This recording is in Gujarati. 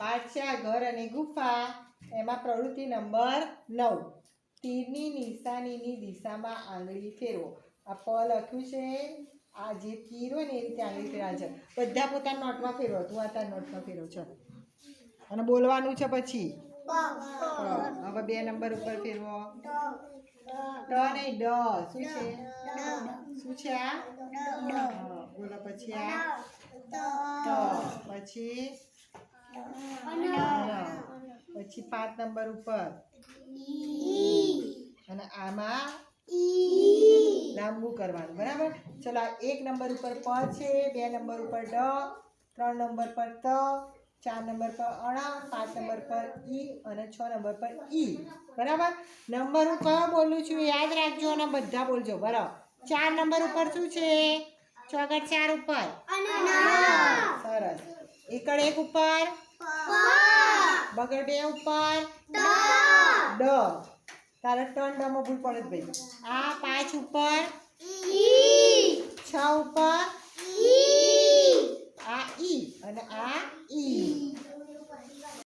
પાઠ છે આ ઘર અને ગુફા એમાં પ્રવૃત્તિ નંબર નવ. તીરની નિશાનીની દિશામાં આંગળી ફેરવો. આ પ લખ્યું છે આ જે તીર હોય ને એ રીતે આંગળી ફેરવા છે. બધા પોતાના નોટમાં ફેરવો. તું આ તાર નોટમાં ફેરવો. છો અને બોલવાનું છે પછી? હવે બે નંબર ઉપર ફેરવો. ટ નહીં ડ. શું છે? શું છે આ? બોલો પછી આ. ત પછી. પછી પાંચ નંબર ઉપર. અને આમાં લાંબુ કરવાનું બરાબર? ચલો આ એક નંબર ઉપર પ છે બે નંબર ઉપર ડ ત્રણ નંબર પર ત ચાર નંબર પર અણા પાંચ નંબર પર ઈ અને છ નંબર પર ઈ. બરાબર? નંબર હું કયો બોલું છું યાદ રાખજો અને બધા બોલજો. બરાબર? ચાર નંબર ઉપર શું છે? ચોગડ ચાર ઉપર. એકડ એક ઉપર? બગડ બે ઉપર ડ તારે ત્રણ ડમાં ભૂલ પડે ભાઈ. આ પાંચ ઉપર? છ ઉપર? આ ઈ. અને આ